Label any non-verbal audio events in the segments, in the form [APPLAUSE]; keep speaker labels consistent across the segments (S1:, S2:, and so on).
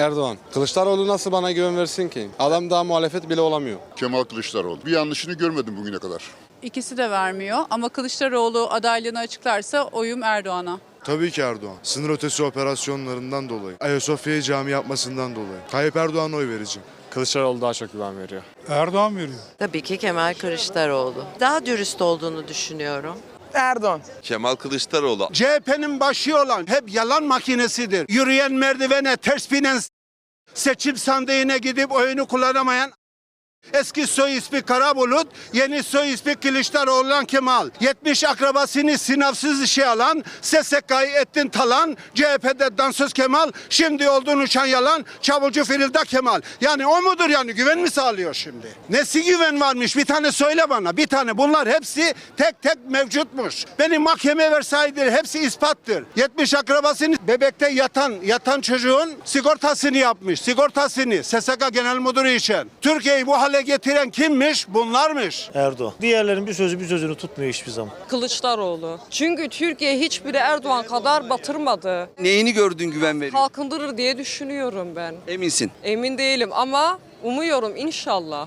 S1: Erdoğan. Kılıçdaroğlu nasıl bana güven versin ki? Adam daha muhalefet bile olamıyor.
S2: Kemal Kılıçdaroğlu. Bir yanlışını görmedim bugüne kadar.
S3: İkisi de vermiyor ama Kılıçdaroğlu adaylığını açıklarsa oyum Erdoğan'a.
S4: Tabii ki Erdoğan. Sınır ötesi operasyonlarından dolayı. Ayasofya'yı cami yapmasından dolayı. Tayyip Erdoğan'a oy vereceğim.
S1: Kılıçdaroğlu daha çok güven veriyor.
S5: Erdoğan veriyor.
S6: Tabii ki Kemal Kılıçdaroğlu. Daha dürüst olduğunu düşünüyorum.
S7: Erdoğan.
S8: Kemal Kılıçdaroğlu.
S9: CHP'nin başı olan hep yalan makinesidir. Yürüyen merdivene ters binen seçim sandığına gidip oyunu kullanamayan Eski soy ismi Karabulut, yeni soy ismi Kılıçdaroğlu'ndan Kemal. 70 akrabasını sınavsız işe alan, SSK'yı ettin talan, CHP'de dansöz Kemal, şimdi olduğunu uçan yalan, çabucu Firilda Kemal. Yani o mudur yani güven mi sağlıyor şimdi? Nesi güven varmış bir tane söyle bana, bir tane. Bunlar hepsi tek tek mevcutmuş. Beni mahkemeye versaydı hepsi ispattır. 70 akrabasını bebekte yatan, yatan çocuğun sigortasını yapmış, sigortasını SSK Genel Müdürü için. Türkiye'yi bu hale getiren kimmiş? Bunlarmış.
S10: Erdoğan. Diğerlerinin bir sözü bir sözünü tutmuyor hiçbir zaman.
S7: Kılıçdaroğlu. Çünkü Türkiye hiçbiri Erdoğan kadar batırmadı.
S8: Neyini gördün güven veriyor?
S7: Kalkındırır diye düşünüyorum ben.
S8: Eminsin.
S7: Emin değilim ama umuyorum inşallah.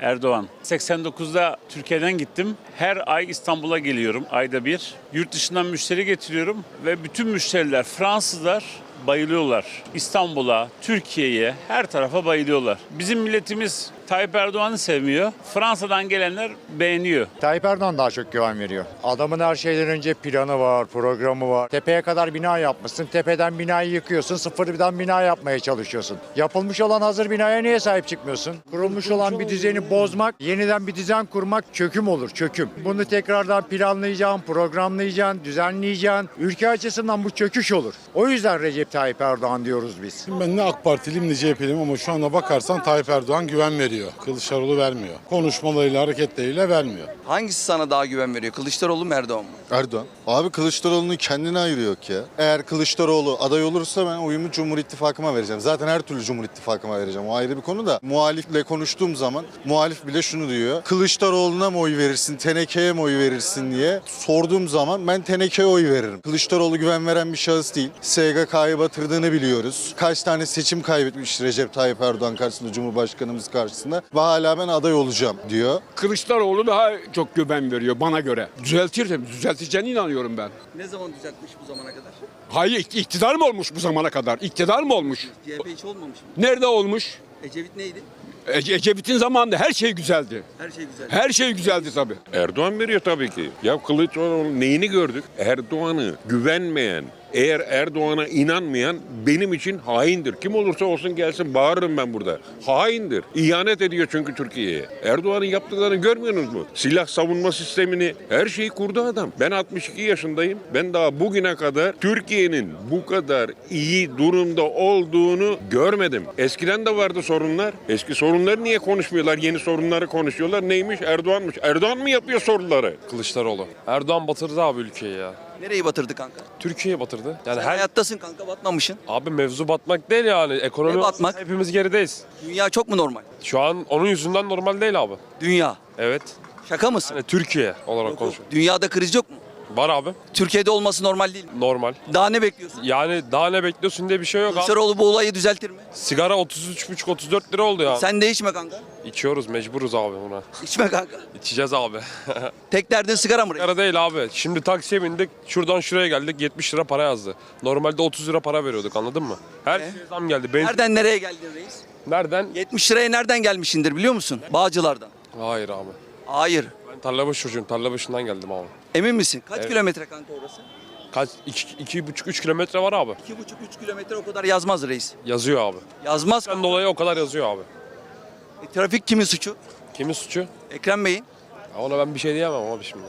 S11: Erdoğan. 89'da Türkiye'den gittim. Her ay İstanbul'a geliyorum ayda bir. Yurt dışından müşteri getiriyorum ve bütün müşteriler Fransızlar bayılıyorlar. İstanbul'a, Türkiye'ye, her tarafa bayılıyorlar. Bizim milletimiz Tayyip Erdoğan'ı sevmiyor. Fransa'dan gelenler beğeniyor.
S10: Tayyip Erdoğan daha çok güven veriyor. Adamın her şeyden önce planı var, programı var. Tepeye kadar bina yapmışsın. Tepeden binayı yıkıyorsun. Sıfırdan bina yapmaya çalışıyorsun. Yapılmış olan hazır binaya niye sahip çıkmıyorsun? Kurulmuş olan bir düzeni bozmak, yeniden bir düzen kurmak çöküm olur, çöküm. Bunu tekrardan planlayacaksın, programlayacaksın, düzenleyeceksin. Ülke açısından bu çöküş olur. O yüzden Recep Tayyip Erdoğan diyoruz biz.
S5: Ben ne AK Partiliyim ne CHP'liyim ama şu anda bakarsan Tayyip Erdoğan güven veriyor. Kılıçdaroğlu vermiyor. Konuşmalarıyla, hareketleriyle vermiyor.
S8: Hangisi sana daha güven veriyor? Kılıçdaroğlu mu Erdoğan mı?
S4: Erdoğan. Abi Kılıçdaroğlu'nu kendine ayırıyor ki. Eğer Kılıçdaroğlu aday olursa ben oyumu Cumhur İttifakı'ma vereceğim. Zaten her türlü Cumhur İttifakı'ma vereceğim. O ayrı bir konu da. Muhalifle konuştuğum zaman muhalif bile şunu diyor. Kılıçdaroğlu'na mı oy verirsin, Teneke'ye mi oy verirsin diye sorduğum zaman ben Teneke'ye oy veririm. Kılıçdaroğlu güven veren bir şahıs değil. SGK'yı batırdığını biliyoruz. Kaç tane seçim kaybetmiş Recep Tayyip Erdoğan karşısında, Cumhurbaşkanımız karşısında. Ve hala ben aday olacağım diyor.
S9: Kılıçdaroğlu daha çok güven veriyor bana göre. Düzeltir tabii. Düzelteceğine inanıyorum ben.
S8: Ne zaman düzeltmiş bu zamana kadar?
S9: Hayır iktidar mı olmuş bu zamana kadar? İktidar mı olmuş?
S8: CHP hiç olmamış mı?
S9: Nerede olmuş?
S8: Ecevit neydi?
S9: Ece- Ecevit'in zamanında her şey güzeldi.
S8: Her şey güzel.
S9: Her şey güzeldi tabii.
S12: Erdoğan veriyor tabii ki. Ya Kılıçdaroğlu neyini gördük? Erdoğan'ı güvenmeyen, eğer Erdoğan'a inanmayan benim için haindir. Kim olursa olsun gelsin bağırırım ben burada. Haindir. İhanet ediyor çünkü Türkiye'ye. Erdoğan'ın yaptıklarını görmüyorsunuz mu? Silah savunma sistemini her şeyi kurdu adam. Ben 62 yaşındayım. Ben daha bugüne kadar Türkiye'nin bu kadar iyi durumda olduğunu görmedim. Eskiden de vardı sorunlar. Eski sorunları niye konuşmuyorlar? Yeni sorunları konuşuyorlar. Neymiş? Erdoğan'mış. Erdoğan mı yapıyor sorunları?
S1: Kılıçdaroğlu. Erdoğan batırdı abi ülkeyi ya.
S8: Nereyi batırdı kanka?
S1: Türkiye'yi batırdı. Yani
S8: Sen hayattasın kanka batmamışsın.
S1: Abi mevzu batmak değil yani. Ekonomi
S8: Ne batmak?
S1: hepimiz gerideyiz.
S8: Dünya çok mu normal?
S1: Şu an onun yüzünden normal değil abi.
S8: Dünya.
S1: Evet.
S8: Şaka mısın?
S1: Hani Türkiye olarak konuşuyorum.
S8: Dünyada kriz yok mu?
S1: Var abi.
S8: Türkiye'de olması normal değil mi?
S1: Normal.
S8: Daha ne bekliyorsun?
S1: Yani daha ne bekliyorsun diye bir şey yok abi.
S8: Kılıçdaroğlu bu olayı düzeltir mi?
S1: Sigara 33,5-34 lira oldu ya.
S8: Sen de içme kanka.
S1: İçiyoruz mecburuz abi buna.
S8: İçme kanka.
S1: İçeceğiz abi. [LAUGHS]
S8: Tek derdin sigara mı? reis?
S1: Sigara değil abi. Şimdi taksiye bindik. Şuradan şuraya geldik. 70 lira para yazdı. Normalde 30 lira para veriyorduk anladın mı? Her
S8: E?
S1: şeye zam geldi. Benzin...
S8: Nereden nereye geldin reis?
S1: Nereden?
S8: 70 liraya nereden gelmişindir biliyor musun? Bağcılardan.
S1: Hayır abi.
S8: Hayır.
S1: Tarlabaşı çocuğum. Tarlabaşından geldim abi.
S8: Emin misin? Kaç
S1: Evet.
S8: kilometre kanka orası?
S1: Kaç? 2,5-3 kilometre var abi.
S8: 2,5-3 kilometre o kadar yazmaz reis.
S1: Yazıyor abi.
S8: Yazmaz.
S1: Sen dolayı o kadar yazıyor abi.
S8: E, trafik kimin suçu?
S1: Kimin suçu?
S8: Ekrem Bey'in.
S1: Ya ona ben bir şey diyemem abi şimdi.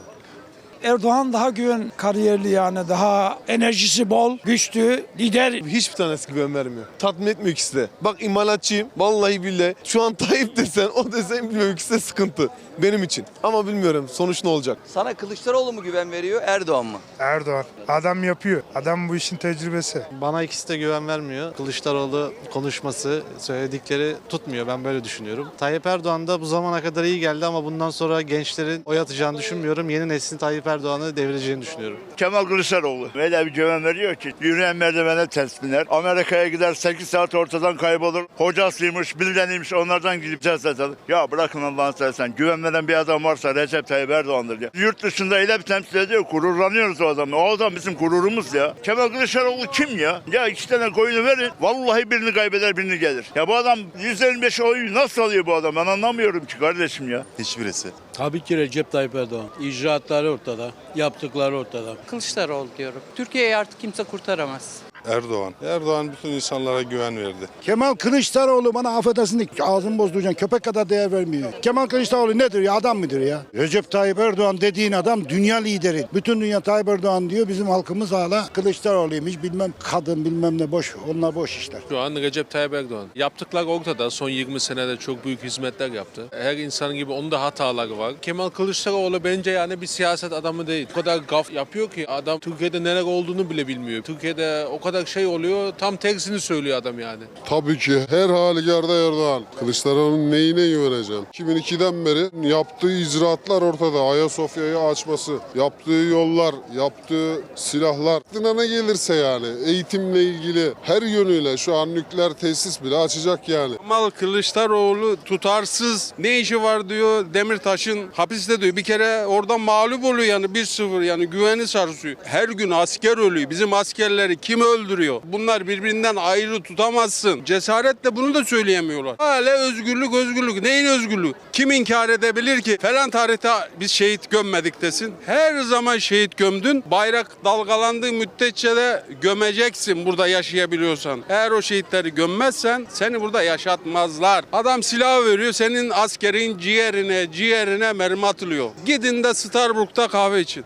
S5: Erdoğan daha güven kariyerli yani. Daha enerjisi bol, güçlü, lider.
S4: Hiçbir tanesi güven vermiyor. Tatmin etmiyor ikisi de. Bak imalatçıyım. Vallahi billahi. Şu an Tayyip desen o desen bilmiyorum ikisi de sıkıntı. Benim için. Ama bilmiyorum sonuç ne olacak.
S8: Sana Kılıçdaroğlu mu güven veriyor Erdoğan mı?
S5: Erdoğan. Adam yapıyor. Adam bu işin tecrübesi.
S1: Bana ikisi de güven vermiyor. Kılıçdaroğlu konuşması, söyledikleri tutmuyor. Ben böyle düşünüyorum. Tayyip Erdoğan da bu zamana kadar iyi geldi ama bundan sonra gençlerin oy atacağını düşünmüyorum. Yeni neslin Tayyip
S13: Erdoğan'ı devireceğini düşünüyorum.
S14: Kemal Kılıçdaroğlu. Öyle bir güven veriyor ki. Yürüyen merdivene ters biner. Amerika'ya gider 8 saat ortadan kaybolur. Hocasıymış, bildeniymiş onlardan gidip cesaret alır. Ya bırakın Allah'ını seversen. Güven veren bir adam varsa Recep Tayyip Erdoğan'dır ya. Yurt dışında öyle bir temsil ediyor. Gururlanıyoruz o adamla. O adam bizim gururumuz ya. Kemal Kılıçdaroğlu kim ya? Ya iki tane koyunu verin. Vallahi birini kaybeder birini gelir. Ya bu adam 125 oyu nasıl alıyor bu adam? Ben anlamıyorum ki kardeşim ya.
S13: Hiçbirisi.
S15: Tabii ki Recep Tayyip Erdoğan. İcraatları ortada, yaptıkları ortada.
S11: Kılıçdaroğlu diyorum. Türkiye'yi artık kimse kurtaramaz.
S5: Erdoğan. Erdoğan bütün insanlara güven verdi.
S9: Kemal Kılıçdaroğlu bana affedersin ağzını bozduracaksın. Köpek kadar değer vermiyor. Kemal Kılıçdaroğlu nedir ya? Adam mıdır ya? Recep Tayyip Erdoğan dediğin adam dünya lideri. Bütün dünya Tayyip Erdoğan diyor. Bizim halkımız hala Kılıçdaroğlu'ymuş. Bilmem kadın bilmem ne boş. Onlar boş işler.
S15: Şu an Recep Tayyip Erdoğan. Yaptıkları ortada. Son 20 senede çok büyük hizmetler yaptı. Her insan gibi onun da hataları var. Kemal Kılıçdaroğlu bence yani bir siyaset adamı değil. O kadar gaf yapıyor ki adam Türkiye'de neler olduğunu bile bilmiyor. Türkiye'de o kadar şey oluyor tam tersini söylüyor adam yani.
S16: Tabii ki her halükarda Erdoğan. Kılıçdaroğlu'nun neyine güveneceğim? 2002'den beri yaptığı icraatlar ortada. Ayasofya'yı açması, yaptığı yollar, yaptığı silahlar. Aklına ne gelirse yani eğitimle ilgili her yönüyle şu an nükleer tesis bile açacak yani.
S15: Kemal Kılıçdaroğlu tutarsız ne işi var diyor Demirtaş'ın hapiste diyor. Bir kere oradan mağlup oluyor yani 1-0 yani güveni sarsıyor. Her gün asker ölüyor. Bizim askerleri kim öldürüyor? Bunlar birbirinden ayrı tutamazsın. Cesaretle bunu da söyleyemiyorlar. Hala özgürlük özgürlük. Neyin özgürlüğü? Kim inkar edebilir ki? Falan tarihte biz şehit gömmedik desin. Her zaman şehit gömdün. Bayrak dalgalandığı müddetçe de gömeceksin burada yaşayabiliyorsan. Eğer o şehitleri gömmezsen seni burada yaşatmazlar. Adam silah veriyor senin askerin ciğerine ciğerine mermi atılıyor. Gidin de Starbucks'ta kahve için.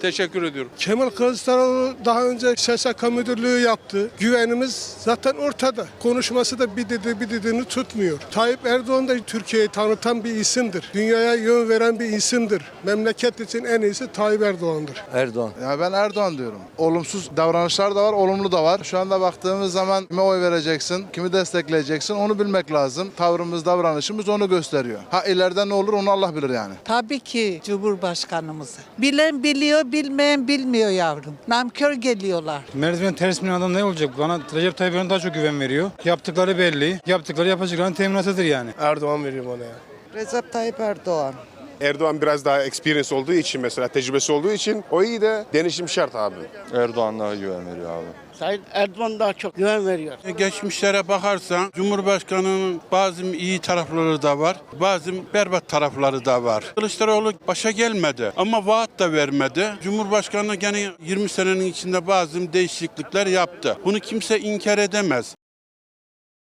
S15: Teşekkür ediyorum.
S9: Kemal Kılıçdaroğlu daha önce SSK müdürlüğü yaptı. Güvenimiz zaten ortada. Konuşması da bir dedi bir dediğini tutmuyor. Tayyip Erdoğan da Türkiye'yi tanıtan bir isimdir. Dünyaya yön veren bir isimdir. Memleket için en iyisi Tayyip Erdoğan'dır.
S8: Erdoğan.
S13: Ya ben Erdoğan diyorum. Olumsuz davranışlar da var, olumlu da var. Şu anda baktığımız zaman kime oy vereceksin, kimi destekleyeceksin onu bilmek lazım. Tavrımız, davranışımız onu gösteriyor. Ha ileride ne olur onu Allah bilir yani.
S17: Tabii ki Cumhurbaşkanımızı. Bilen biliyor, bilmeyen bilmiyor yavrum. Namkör geliyorlar.
S15: Merdiven ters binen adam ne olacak? Bana Recep Tayyip Erdoğan daha çok güven veriyor. Yaptıkları belli. Yaptıkları yapacaklarının teminatıdır yani.
S9: Erdoğan veriyor bana ya.
S17: Recep Tayyip Erdoğan.
S5: Erdoğan biraz daha experience olduğu için mesela tecrübesi olduğu için o iyi de denişim şart abi.
S13: Erdoğan daha güven veriyor abi.
S17: Sayın Erdoğan daha çok güven veriyor.
S15: Geçmişlere bakarsan Cumhurbaşkanı'nın bazı iyi tarafları da var, bazı berbat tarafları da var. Kılıçdaroğlu başa gelmedi ama vaat da vermedi. Cumhurbaşkanı gene 20 senenin içinde bazı değişiklikler yaptı. Bunu kimse inkar edemez.